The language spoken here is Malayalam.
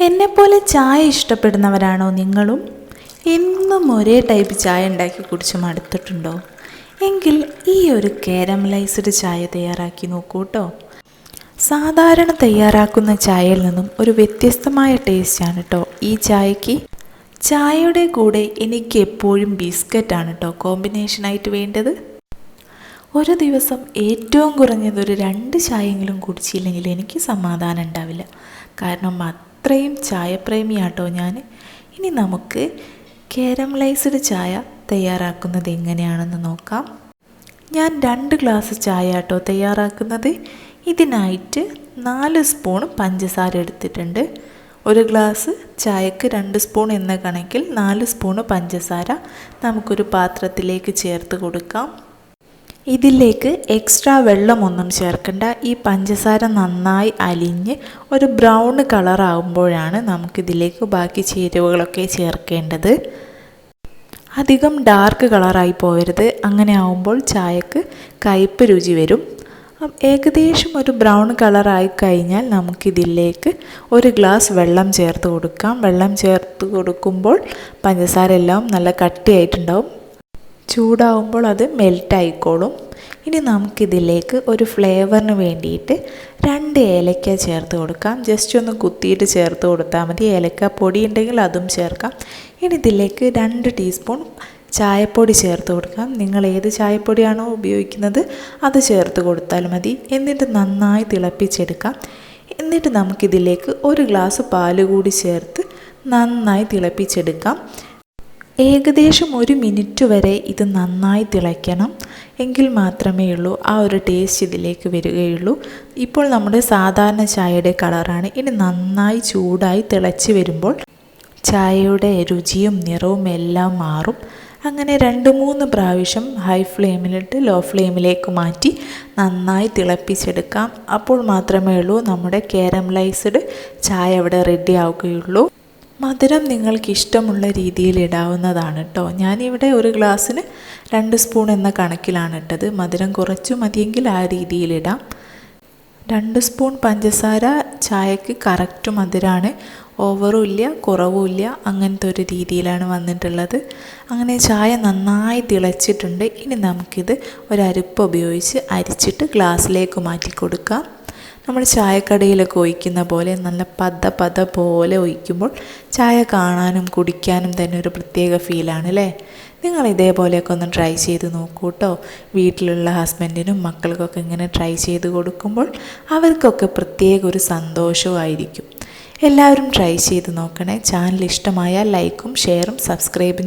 എന്നെപ്പോലെ ചായ ഇഷ്ടപ്പെടുന്നവരാണോ നിങ്ങളും? എന്നും ഒരേ ടൈപ്പ് ചായ ഉണ്ടാക്കി കുടിച്ച് മടുത്തിട്ടുണ്ടോ? എങ്കിൽ ഈ ഒരു കാരമലൈസ്ഡ് ചായ തയ്യാറാക്കി നോക്കൂ കേട്ടോ സാധാരണ തയ്യാറാക്കുന്ന ചായയിൽ നിന്നും ഒരു വ്യത്യസ്തമായ ടേസ്റ്റാണ് കേട്ടോ ഈ ചായക്ക് ചായയുടെ കൂടെ എനിക്ക് എപ്പോഴും ബിസ്ക്കറ്റാണ് കേട്ടോ കോമ്പിനേഷനായിട്ട് വേണ്ടത്. ഒരു ദിവസം ഏറ്റവും കുറഞ്ഞത് ഒരു രണ്ട് ചായയെങ്കിലും കുടിച്ചില്ലെങ്കിൽ എനിക്ക് സമാധാനം ഉണ്ടാവില്ല. കാരണം അത്രയും ചായപ്രേമിയാട്ടോ ഞാൻ ഇനി നമുക്ക് കാരമലൈസ്ഡ് ചായ തയ്യാറാക്കുന്നത് എങ്ങനെയാണെന്ന് നോക്കാം. ഞാൻ രണ്ട് ഗ്ലാസ് ചായ ആട്ടോ തയ്യാറാക്കുന്നത്. ഇതിനായിട്ട് നാല് സ്പൂൺ പഞ്ചസാര എടുത്തിട്ടുണ്ട്. ഒരു ഗ്ലാസ് ചായക്ക് രണ്ട് സ്പൂൺ എന്ന കണക്കിൽ നാല് സ്പൂൺ പഞ്ചസാര നമുക്കൊരു പാത്രത്തിലേക്ക് ചേർത്ത് കൊടുക്കാം. ഇതിലേക്ക് എക്സ്ട്രാ വെള്ളമൊന്നും ചേർക്കണ്ട. ഈ പഞ്ചസാര നന്നായി അലിഞ്ഞ് ഒരു ബ്രൗൺ കളറാകുമ്പോഴാണ് നമുക്കിതിലേക്ക് ബാക്കി ചേരുവകളൊക്കെ ചേർക്കേണ്ടത്. അധികം ഡാർക്ക് കളറായി പോകരുത് അങ്ങനെ ആവുമ്പോൾ ചായക്ക് കയ്പ്പ് രുചി വരും. ഏകദേശം ഒരു ബ്രൗൺ കളറായി കഴിഞ്ഞാൽ നമുക്കിതിലേക്ക് ഒരു ഗ്ലാസ് വെള്ളം ചേർത്ത് കൊടുക്കാം. വെള്ളം ചേർത്ത് കൊടുക്കുമ്പോൾ പഞ്ചസാര എല്ലാം നല്ല കട്ടിയായിട്ടുണ്ടാവും. ചൂടാവുമ്പോൾ അത് മെൽറ്റായിക്കോളും ഇനി നമുക്കിതിലേക്ക് ഒരു ഫ്ലേവറിന് വേണ്ടിയിട്ട് രണ്ട് ഏലക്ക ചേർത്ത് കൊടുക്കാം. ജസ്റ്റ് ഒന്ന് കുത്തിയിട്ട് ചേർത്ത് കൊടുത്താൽ മതി. ഏലക്ക പൊടി ഉണ്ടെങ്കിൽ അതും ചേർക്കാം. ഇനി ഇതിലേക്ക് രണ്ട് ടീസ്പൂൺ ചായപ്പൊടി ചേർത്ത് കൊടുക്കാം. നിങ്ങൾ ഏത് ചായപ്പൊടിയാണോ ഉപയോഗിക്കുന്നത് അത് ചേർത്ത് കൊടുത്താൽ മതി. എന്നിട്ട് നന്നായി തിളപ്പിച്ചെടുക്കാം. എന്നിട്ട് നമുക്കിതിലേക്ക് ഒരു ഗ്ലാസ് പാൽ കൂടി ചേർത്ത് നന്നായി തിളപ്പിച്ചെടുക്കാം. ഏകദേശം ഒരു മിനിറ്റ് വരെ ഇത് നന്നായി തിളയ്ക്കണം. എങ്കിൽ മാത്രമേ ഉള്ളൂ. ആ ഒരു ടേസ്റ്റ് ഇതിലേക്ക് വരികയുള്ളൂ. ഇപ്പോൾ നമ്മുടെ സാധാരണ ചായയുടെ കളറാണ് ഇനി നന്നായി ചൂടായി തിളച്ച് വരുമ്പോൾ ചായയുടെ രുചിയും നിറവും എല്ലാം മാറും. അങ്ങനെ രണ്ട് മൂന്ന് പ്രാവശ്യം ഹൈ ഫ്ലെയിമിലിട്ട് ലോ ഫ്ലെയിമിലേക്ക് മാറ്റി നന്നായി തിളപ്പിച്ചെടുക്കാം. അപ്പോൾ മാത്രമേ ഉള്ളൂ. നമ്മുടെ കാരമലൈസ്ഡ് ചായ അവിടെ റെഡി ആവുകയുള്ളൂ. മധുരം നിങ്ങൾക്ക് ഇഷ്ടമുള്ള രീതിയിൽ ഇടാവുന്നതാണ് കേട്ടോ ഞാനിവിടെ ഒരു ഗ്ലാസ്സിന് രണ്ട് സ്പൂൺ എന്ന കണക്കിലാണ് ഇട്ടത്. മധുരം കുറച്ചു മതിയെങ്കിൽ ആ രീതിയിലിടാം രണ്ട് സ്പൂൺ പഞ്ചസാര. ചായക്ക് കറക്റ്റ് മധുരമാണ് ഓവറും ഇല്ല കുറവും ഇല്ല. അങ്ങനത്തെ ഒരു രീതിയിലാണ് വന്നിട്ടുള്ളത്. അങ്ങനെ ചായ നന്നായി തിളച്ചിട്ടുണ്ട്. ഇനി നമുക്കിത് ഒരരിപ്പ് ഉപയോഗിച്ച് അരിച്ചിട്ട് ഗ്ലാസ്സിലേക്ക് മാറ്റി കൊടുക്കാം നമ്മൾ ചായക്കടയിലൊക്കെ ഒഴിക്കുന്ന പോലെ നല്ല പത പത പോലെ ഒഴിക്കുമ്പോൾ ചായ കാണാനും കുടിക്കാനും തന്നെ ഒരു പ്രത്യേക ഫീലാണ് അല്ലേ നിങ്ങൾ ഇതേപോലെയൊക്കെ ഒന്ന് ട്രൈ ചെയ്ത് നോക്കൂ കേട്ടോ വീട്ടിലുള്ള ഹസ്ബൻഡിനും മക്കൾക്കൊക്കെ ഇങ്ങനെ ട്രൈ ചെയ്ത് കൊടുക്കുമ്പോൾ അവർക്കൊക്കെ പ്രത്യേക ഒരു സന്തോഷമായിരിക്കും എല്ലാവരും ട്രൈ ചെയ്ത് നോക്കണേ. ചാനൽ ഇഷ്ടമായാൽ ലൈക്കും ഷെയറും സബ്സ്ക്രൈബും